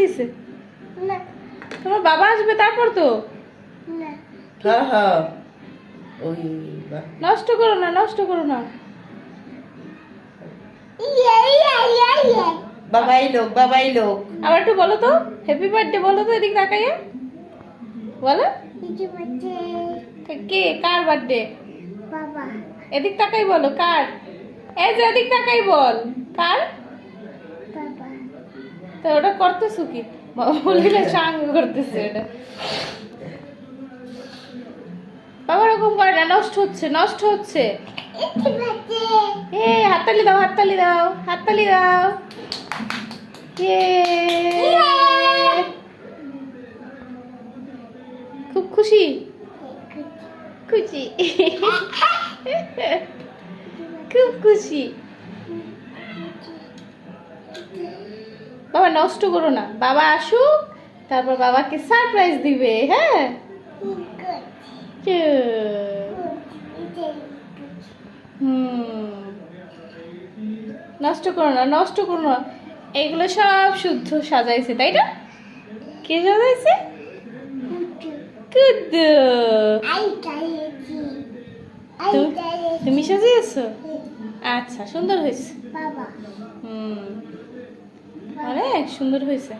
দিছে? না। তোমার বাবা আসবে তারপর তো? না। হ্যাঁ হ্যাঁ ওই নষ্ট করো না নষ্ট করো না। ইয়ে ইয়ে ইয়ে ইয়ে বাবাই লোক বাবাই লোক। আবার একটু বলো তো হ্যাপি বার্থডে বলো তো এদিক তাকাইয়ে। বলো। কে কার বার্থডে বাবা। এদিক তাকাই বলো কার? এই যে এদিক তাকাই বল কার? তো ওটা করতেছো কি? বলিলে সাঙ্গ করতেছে এটা বাবা ওরকম করে না, নষ্ট হচ্ছে নষ্ট হচ্ছে। এ, হাততালি দাও হাততালি দাও হাততালি দাও। খুব খুশি? খুশি। খুব খুশি। বাবা নষ্ট করো না। বাবা আসুক তারপর বাবাকে সারপ্রাইজ দিবে হ্যাঁ? হুম। নষ্ট করো না নষ্ট করো না। এগুলো সব শুদ্ধ সাজাইছে তাই না? কে সাজাইছে? তুমি- সাজিয়েছো? আচ্ছা সুন্দর হয়েছে। হুম। অনেক সুন্দর হয়েছে।